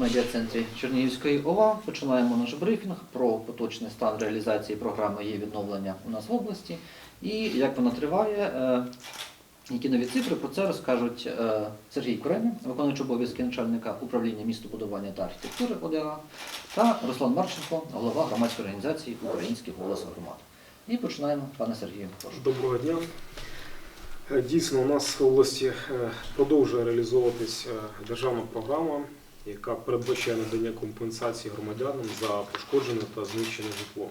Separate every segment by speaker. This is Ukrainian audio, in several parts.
Speaker 1: медіа-центрі Чернігівської ОВА. Починаємо наш брифінг про поточний стан реалізації програми є відновлення у нас в області і як вона триває. е, Які нові цифри про це розкажуть е, Сергій Куремін, виконуючий обов'язки начальника управління містобудування та архітектури ОДА, та Руслан Марченко, голова громадської організації Український голос громад. І починаємо, пане Сергію. Прошу.
Speaker 2: Доброго дня. Е, Дійсно, у нас в області продовжує реалізовуватись державна програма, яка передбачає надання компенсації громадянам за пошкоджене та знищене житло.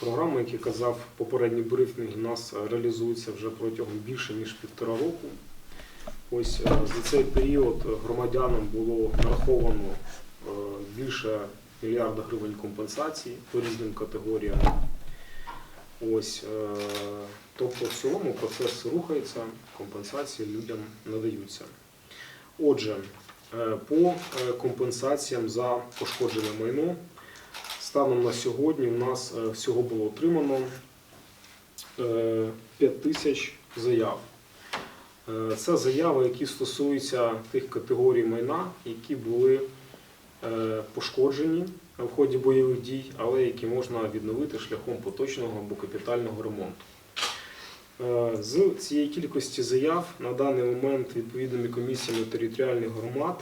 Speaker 2: Програма, як я казав, попередній брифінг у нас реалізується вже протягом більше ніж півтора року. Ось е, за цей період громадянам було нараховано е, більше мільярда гривень компенсації по різним категоріям. Ось, е, тобто в цілому процес рухається, компенсації людям надаються. Отже, по е, компенсаціям за пошкоджене майно станом на сьогодні у нас е, всього було отримано е, 5 тисяч заяв. Е, Це заяви, які стосуються тих категорій майна, які були е, пошкоджені в ході бойових дій, але які можна відновити шляхом поточного або капітального ремонту. Е, З цієї кількості заяв на даний момент відповідними комісіями територіальних громад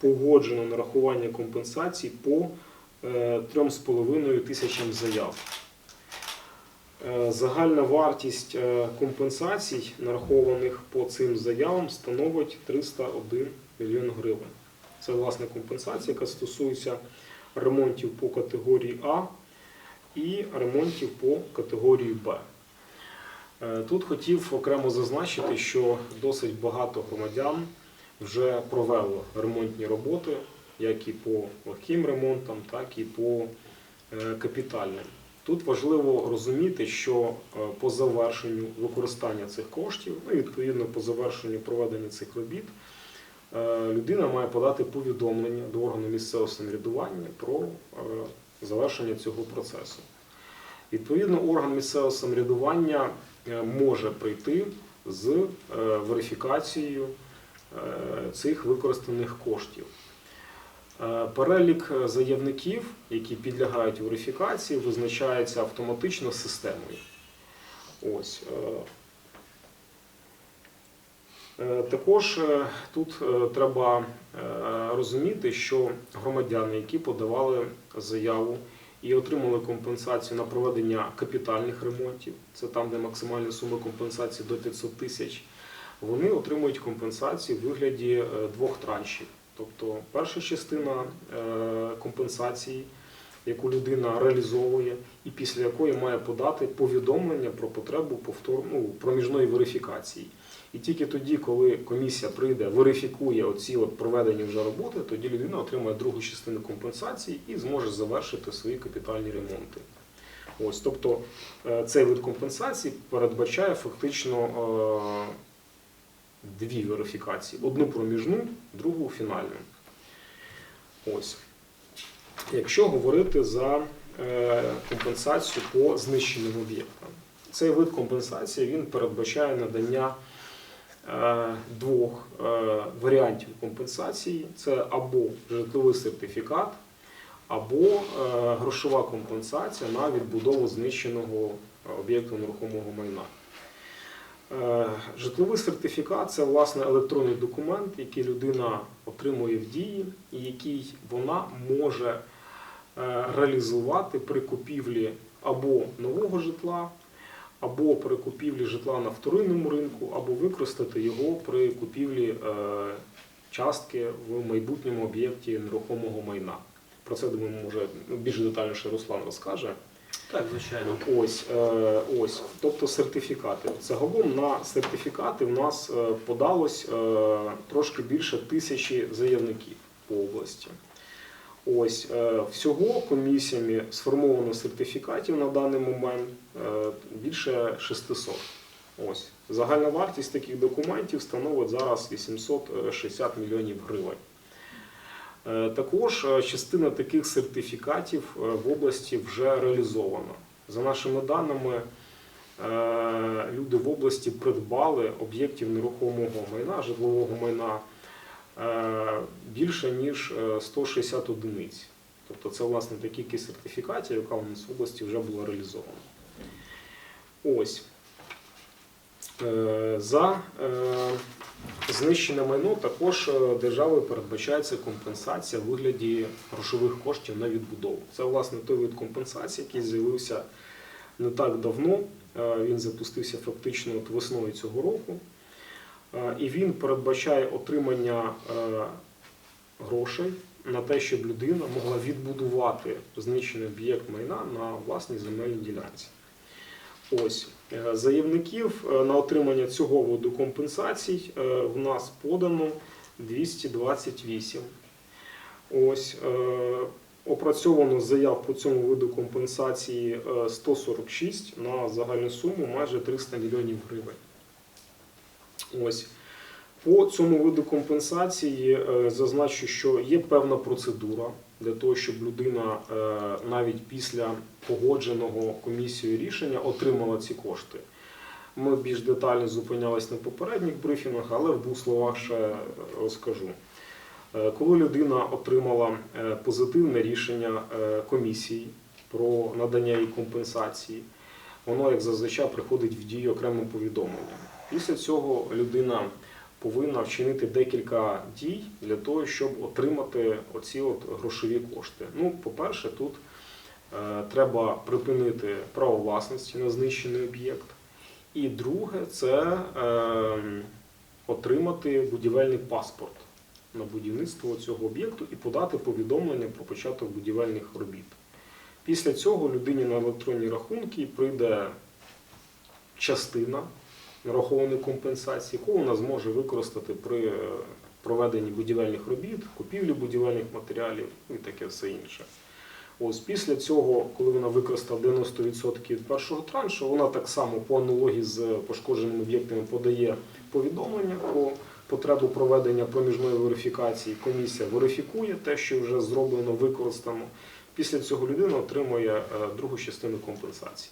Speaker 2: погоджено нарахування компенсацій по е, 3,5 тисячам заяв. Е, Загальна вартість е, компенсацій, нарахованих по цим заявам, становить 301 мільйон гривень. Це власне компенсація, яка стосується ремонтів по категорії А і ремонтів по категорії Б. Е, Тут хотів окремо зазначити, що досить багато громадян вже провело ремонтні роботи, як і по легким ремонтам, так і по е, капітальним. Тут важливо розуміти, що е, по завершенню використання цих коштів, ну і відповідно по завершенню проведення цих робіт, людина має подати повідомлення до органу місцевого самоврядування про завершення цього процесу. Відповідно, орган місцевого самоврядування може прийти з е, верифікацією е, цих використаних коштів. Е, Перелік е, заявників, які підлягають верифікації, визначається автоматично системою. Ось. е, Е, Також е, тут е, треба е, розуміти, що громадяни, які подавали заяву і отримали компенсацію на проведення капітальних ремонтів, це там, де максимальна сума компенсації до 500 тисяч, вони отримують компенсацію в вигляді е, двох траншів. Тобто перша частина е, компенсації, яку людина реалізовує, і після якої має подати повідомлення про потребу повтор... ну, проміжної верифікації. І тільки тоді, коли комісія прийде, верифікує оці от проведені вже роботи, тоді людина отримає другу частину компенсації і зможе завершити свої капітальні ремонти. Ось, тобто е, цей вид компенсації передбачає фактично е, дві верифікації: одну проміжну, другу фінальну. Ось. Якщо говорити за е, компенсацію по знищеним об'єктам, цей вид компенсації він передбачає надання двох е, варіантів компенсації: це або житловий сертифікат, або е, грошова компенсація на відбудову знищеного об'єкту нерухомого майна. Е, Житловий сертифікат це власне електронний документ, який людина отримує в дії, і який вона може е, реалізувати при купівлі або нового житла, або при купівлі житла на вторинному ринку, або використати його при купівлі е, частки в майбутньому об'єкті нерухомого майна. Про це думаю, може більш детальніше Руслан розкаже.
Speaker 3: Так, звичайно.
Speaker 2: Ось, е, ось, тобто сертифікати. Загалом на сертифікати в нас е, подалось трошки більше тисячі заявників по області. Ось, е, всього комісіями сформовано сертифікатів на даний момент е, більше 600. Ось. Загальна вартість таких документів становить зараз 860 мільйонів гривень. Е, Також е, частина таких сертифікатів е, в області вже реалізована. За нашими даними, е, люди в області придбали об'єктів нерухомого майна, житлового майна е, більше ніж е, 160 одиниць. Тобто це власне та кількість сертифікатів, яка у нас в області вже була реалізована. Ось. Е, За е, знищене майно також е, державою передбачається компенсація в вигляді грошових коштів на відбудову. Це власне той вид компенсації, який з'явився не так давно. Е, Він запустився фактично от весною цього року. Е, І він передбачає отримання е, грошей на те, щоб людина могла відбудувати знищений об'єкт майна на власній земельній ділянці. Ось е, заявників на отримання цього виду компенсацій в нас подано 228. Ось опрацьовано заяв по цьому виду компенсації е, 146 на загальну суму майже 300 мільйонів гривень. Ось. По цьому виду компенсації е, зазначу, що є певна процедура для того, щоб людина е, навіть після погодженого комісією рішення отримала ці кошти. Ми більш детально зупинялись на попередніх брифінгах, але в двох словах ще розкажу. Е, Коли людина отримала позитивне рішення комісії про надання їй компенсації, воно, як зазвичай, приходить в дію окремим повідомленням. Після цього людина повинна вчинити декілька дій для того, щоб отримати оці от грошові кошти. Ну, по-перше, тут е, треба припинити право власності на знищений об'єкт. І друге, це е, отримати будівельний паспорт на будівництво цього об'єкту і подати повідомлення про початок будівельних робіт. Після цього людині на електронні рахунки прийде частина нарахованої компенсації, яку вона зможе використати при е, проведенні будівельних робіт, купівлі будівельних матеріалів і таке все інше. Ось після цього, коли вона використала 90% від першого траншу, вона так само по аналогії з пошкодженими об'єктами подає повідомлення про потребу проведення проміжної верифікації. Комісія верифікує те, що вже зроблено, використано. Після цього людина отримує е, другу частину компенсації.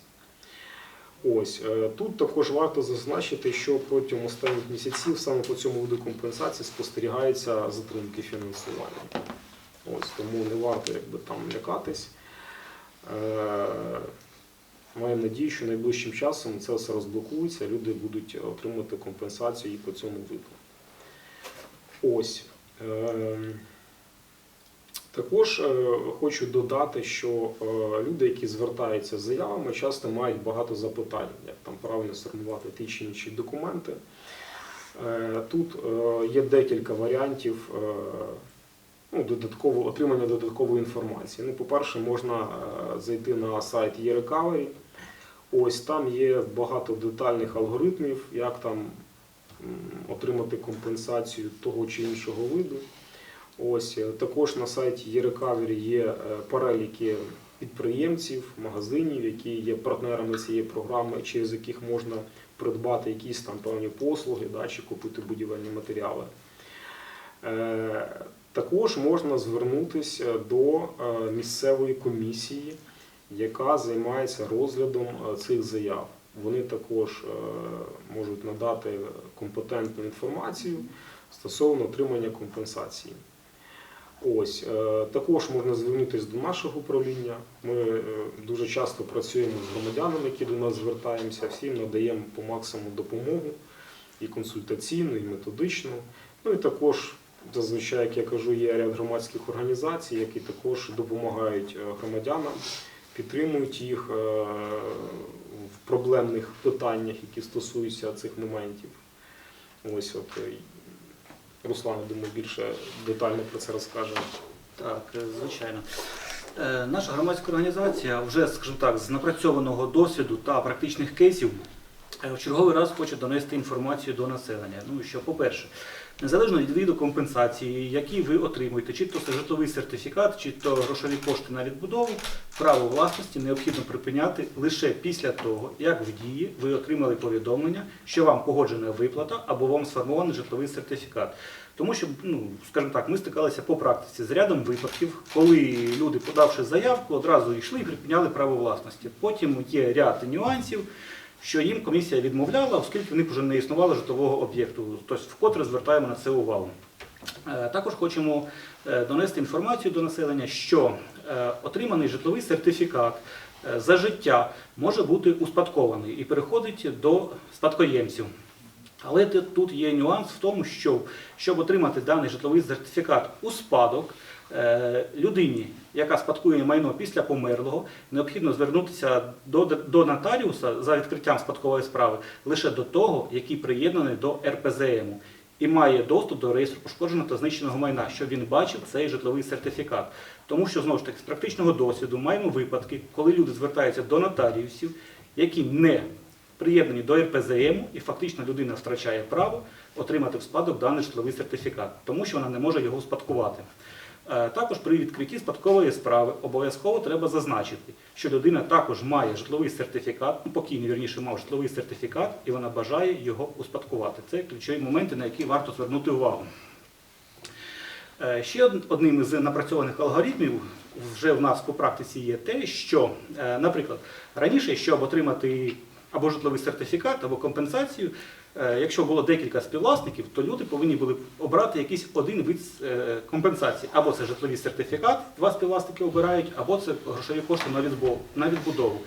Speaker 2: Ось е, тут також варто зазначити, що протягом останніх місяців саме по цьому виду компенсації спостерігається затримки фінансування. Ось тому не варто якби там лякатись. Е, Маємо надію, що найближчим часом це все розблокується, люди будуть отримувати компенсацію і по цьому виду. Ось. Також е, хочу додати, що е, люди, які звертаються з заявами, часто мають багато запитань, як там правильно сформувати ті чи інші документи. Е, Тут є декілька варіантів ну, додатково, отримання додаткової інформації. Ну, по-перше, можна зайти на сайт eRecovery. Ось там є багато детальних алгоритмів, як там отримати компенсацію того чи іншого виду. Ось е, також на сайті eRecovery є е, переліки підприємців, магазинів, які є партнерами цієї програми, через яких можна придбати якісь там певні послуги да, чи купити будівельні матеріали. Е, Також можна звернутися до місцевої комісії, яка займається розглядом цих заяв. Вони також можуть надати компетентну інформацію стосовно отримання компенсації. Ось е, також можна звернутися до нашого управління. Ми е, дуже часто працюємо з громадянами, які до нас звертаємося, всім надаємо по максимуму допомогу і консультаційну, і методичну. Ну і також зазвичай, як я кажу, є ряд громадських організацій, які також допомагають е, громадянам, підтримують їх в проблемних питаннях, які стосуються цих моментів. Ось от Руслан, я думаю, більше детально про це розкаже.
Speaker 3: Так, е, звичайно. Е, Наша громадська організація вже, скажімо так, з напрацьованого досвіду та практичних кейсів е, в черговий раз хоче донести інформацію до населення. Ну що, по-перше, незалежно від виду компенсації, які ви отримуєте, чи то житловий сертифікат, чи то грошові кошти на відбудову, право власності необхідно припиняти лише після того, як в дії ви отримали повідомлення, що вам погоджена виплата або вам сформований житловий сертифікат. Тому що, ну, скажімо так, ми стикалися по практиці з рядом випадків, коли люди, подавши заявку, одразу йшли і припиняли право власності. Потім є ряд нюансів, що їм комісія відмовляла, оскільки в них вже не існувало житлового об'єкту. Тобто, вкотре звертаємо на це увагу. Е, Також хочемо е, донести інформацію до населення, що е, отриманий житловий сертифікат за життя може бути успадкований і переходить до спадкоємців. Але тут є нюанс в тому, що щоб отримати даний житловий сертифікат у спадок, людині, яка спадкує майно після померлого, необхідно звернутися до, до нотаріуса за відкриттям спадкової справи лише до того, який приєднаний до РПЗМ і має доступ до реєстру пошкодженого та знищеного майна, щоб він бачив цей житловий сертифікат. Тому що знову ж таки з практичного досвіду маємо випадки, коли люди звертаються до нотаріусів, які не приєднані до РПЗМ, і фактично людина втрачає право отримати в спадок даний житловий сертифікат, тому що вона не може його успадкувати. Е, Також при відкритті спадкової справи обов'язково треба зазначити, що людина також має житловий сертифікат, ну, покійний вірніше мав житловий сертифікат, і вона бажає його успадкувати. Це ключові моменти, на які варто звернути увагу. Е, Ще одним із напрацьованих алгоритмів вже в нас по практиці є те, що, е, наприклад, раніше, щоб отримати або житловий сертифікат, або компенсацію, якщо було декілька співвласників, то люди повинні були обрати якийсь один вид е, компенсації. Або це житловий сертифікат, два співвласники обирають, або це грошові кошти. На відбудову.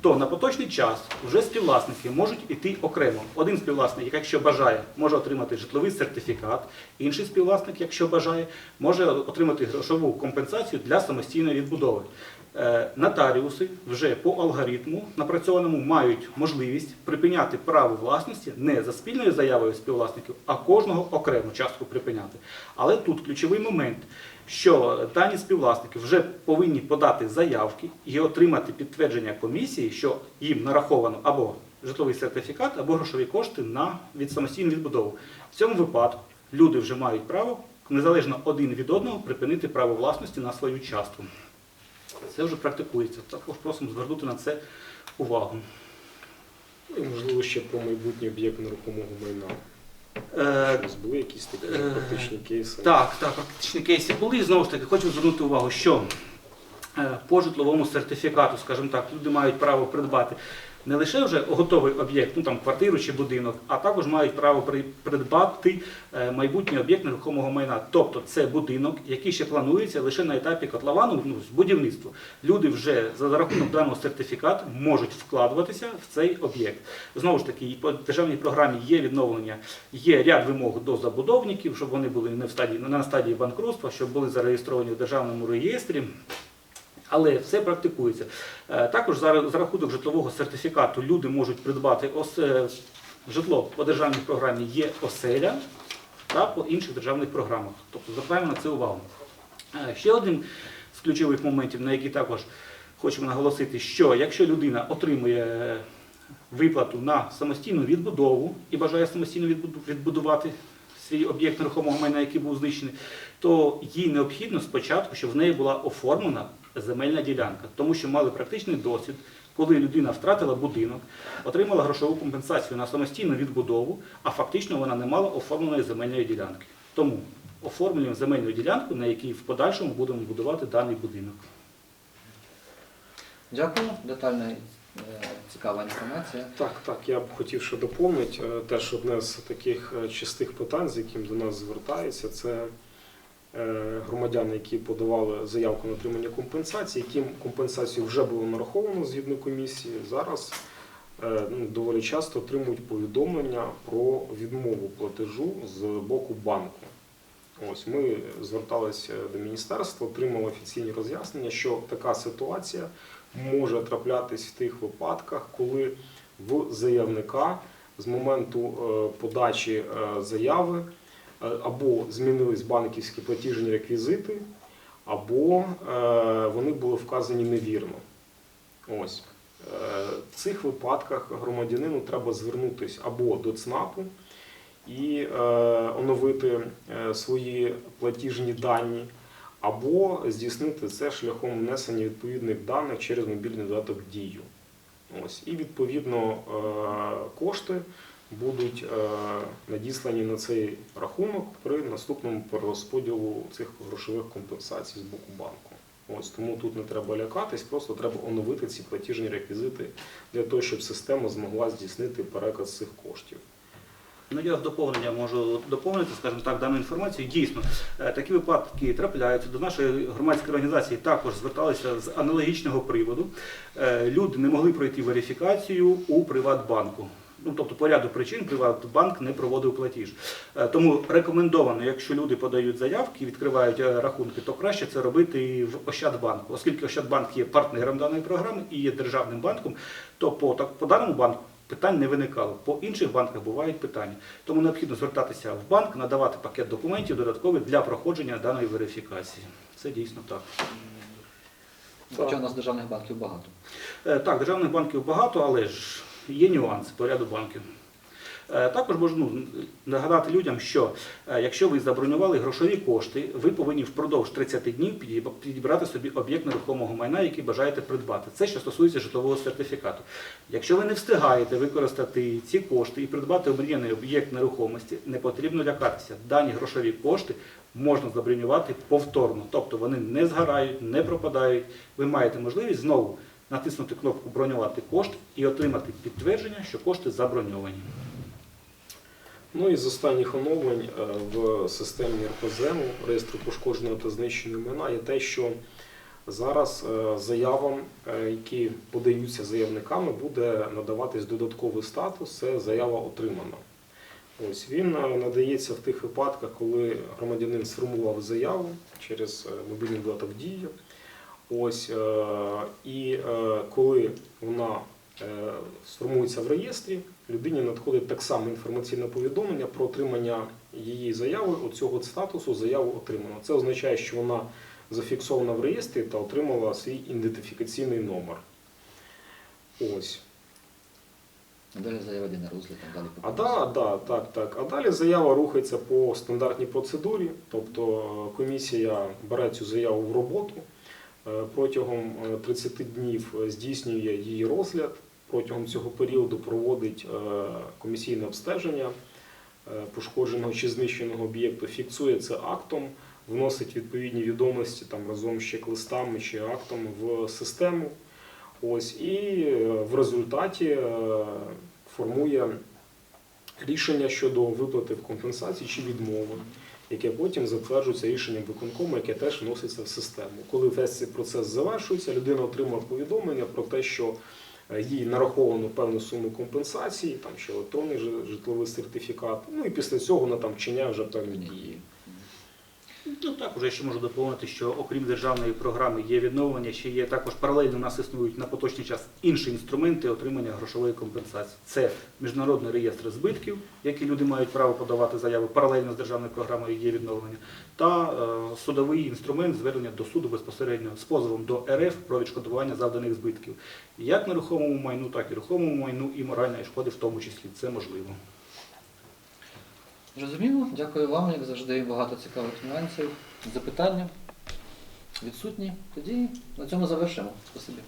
Speaker 3: То на поточний час вже співвласники можуть іти окремо. Один співвласник, якщо бажає, може отримати житловий сертифікат, інший співвласник, якщо бажає, може отримати грошову компенсацію для самостійної відбудови. Е, Нотаріуси вже по алгоритму напрацьованому мають можливість припиняти право власності не за спільною заявою співвласників, а кожного окремо частку припиняти. Але тут ключовий момент, що дані співвласники вже повинні подати заявки і отримати підтвердження комісії, що їм нараховано або житловий сертифікат, або грошові кошти на від самостійну відбудову. В цьому випадку люди вже мають право незалежно один від одного припинити право власності на свою частку. Це вже практикується. Також просимо звернути на це увагу.
Speaker 2: І, можливо, ще про майбутній об'єкт нерухомого майна. Щось були якісь такі
Speaker 3: е,
Speaker 2: практичні кейси.
Speaker 3: Так, так, практичні кейси були. Знову ж таки, хочу звернути увагу, що е, по житловому сертифікату, скажімо так, люди мають право придбати не лише вже готовий об'єкт, ну там квартиру чи будинок, а також мають право придбати е, майбутній об'єкт нерухомого майна. Тобто це будинок, який ще планується лише на етапі котловану, ну, з будівництва. Люди вже за рахунок даного сертифікату можуть вкладуватися в цей об'єкт. Знову ж таки, по державній програмі є відновлення, є ряд вимог до забудовників, щоб вони були не в стадії, не на стадії банкрутства, щоб були зареєстровані в державному реєстрі. Але все практикується. Е, Також за, рахунок житлового сертифікату люди можуть придбати е, житло по державній програмі є оселя та по інших державних програмах. Тобто звертаємо на це увагу. Е, Ще один з ключових моментів, на який також хочемо наголосити, що якщо людина отримує виплату на самостійну відбудову і бажає самостійно відбудувати свій об'єкт нерухомого майна, який був знищений, то їй необхідно спочатку, щоб в неї була оформлена земельна ділянка, тому що мали практичний досвід, коли людина втратила будинок, отримала грошову компенсацію на самостійну відбудову, а фактично вона не мала оформленої земельної ділянки. Тому оформлюємо земельну ділянку, на якій в подальшому будемо будувати даний будинок.
Speaker 1: Дякую, детальна е, цікава інформація.
Speaker 2: Так, так, я б хотів ще доповнити. Е, Теж одне з таких е, частих питань, з яким до нас звертаються, це е, громадяни, які подавали заявку на отримання компенсації, яким компенсацію вже було нараховано згідно комісії. Зараз е, ну, доволі часто отримують повідомлення про відмову платежу з боку банку. Ось ми зверталися до міністерства, отримали офіційні роз'яснення, що така ситуація може траплятись в тих випадках, коли в заявника з моменту е, подачі заяви або змінились банківські платіжні реквізити, або е, вони були вказані невірно. Ось. Е, В цих випадках громадянину треба звернутися або до ЦНАПу і е, оновити е, свої платіжні дані, або здійснити це шляхом внесення відповідних даних через мобільний додаток Дію. Ось. І відповідно е, кошти будуть е, надіслані на цей рахунок при наступному перерозподілу цих грошових компенсацій з боку банку. Ось тому тут не треба лякатись, просто треба оновити ці платіжні реквізити для того, щоб система змогла здійснити переказ цих коштів.
Speaker 3: Ну, я в доповнення можу доповнити, скажімо так, дану інформацію. Дійсно, е, такі випадки трапляються. До нашої громадської організації також зверталися з аналогічного приводу. Е, Люди не могли пройти верифікацію у Приватбанку. Ну, тобто по ряду причин Приватбанк не проводив платіж. Е, Тому рекомендовано, якщо люди подають заявки, відкривають е, рахунки, то краще це робити в Ощадбанку, оскільки Ощадбанк є партнером даної програми і є державним банком, то по, так, по даному банку питань не виникало. По інших банках бувають питання. Тому необхідно звертатися в банк, надавати пакет документів додатковий для проходження даної верифікації. Це дійсно так.
Speaker 1: Хоча у нас державних банків багато.
Speaker 3: Е, Так, державних банків багато, але ж є нюанси по ряду банків. Е, Також можу ну, нагадати людям, що е, якщо ви забронювали грошові кошти, ви повинні впродовж 30 днів підібрати собі об'єкт нерухомого майна, який бажаєте придбати. Це що стосується житлового сертифікату. Якщо ви не встигаєте використати ці кошти і придбати обмріяний об'єкт нерухомості, не потрібно лякатися. Дані грошові кошти можна забронювати повторно, тобто вони не згорають, не пропадають. Ви маєте можливість знову натиснути кнопку Бронювати кошти і отримати підтвердження, що кошти заброньовані.
Speaker 2: Ну і з останніх оновлень е, в системі РПЗМ, реєстру пошкодженого та знищеного майна, є те, що зараз е, заявам, е, які подаються заявниками, буде надаватись додатковий статус, це заява отримана. Ось він надається в тих випадках, коли громадянин сформував заяву через мобільний додаток дія. Ось е, і е, коли вона е, сформується в реєстрі, людині надходить так само інформаційне повідомлення про отримання її заяви, оцього статусу заяву отримано. Це означає, що вона зафіксована в реєстрі та отримала свій ідентифікаційний номер. Ось.
Speaker 1: Далі заява йде на розгляд, там далі
Speaker 2: А да, да, так, так. А далі заява рухається по стандартній процедурі, тобто комісія бере цю заяву в роботу, протягом е, 30 днів е, здійснює її розгляд, протягом цього періоду проводить е, комісійне обстеження е, пошкодженого чи знищеного об'єкту, фіксує це актом, вносить відповідні відомості там разом з чек-листами чи актом в систему. Ось і е, в результаті е, формує рішення щодо виплати в компенсації чи відмови, яке потім затверджується рішенням виконкому, яке теж вноситься в систему. Коли весь цей процес завершується, людина отримує повідомлення про те, що е, їй нараховано певну суму компенсації, там ще електронний жи- житловий сертифікат. Ну і після цього вона там вчиняє вже певні дії.
Speaker 3: Ну так, уже ще можу доповнити, що окрім державної програми є відновлення, ще є також паралельно у нас існують на поточний час інші інструменти отримання грошової компенсації. Це міжнародний реєстр збитків, які люди мають право подавати заяви паралельно з державною програмою є відновлення, та е, судовий інструмент звернення до суду безпосередньо з позовом до РФ про відшкодування завданих збитків. Як нерухомому майну, так і рухомому майну і моральної шкоди в тому числі. Це можливо.
Speaker 1: Зрозуміло, дякую вам, як завжди, багато цікавих нюансів. Запитання відсутні. Тоді на цьому завершимо. Спасибі.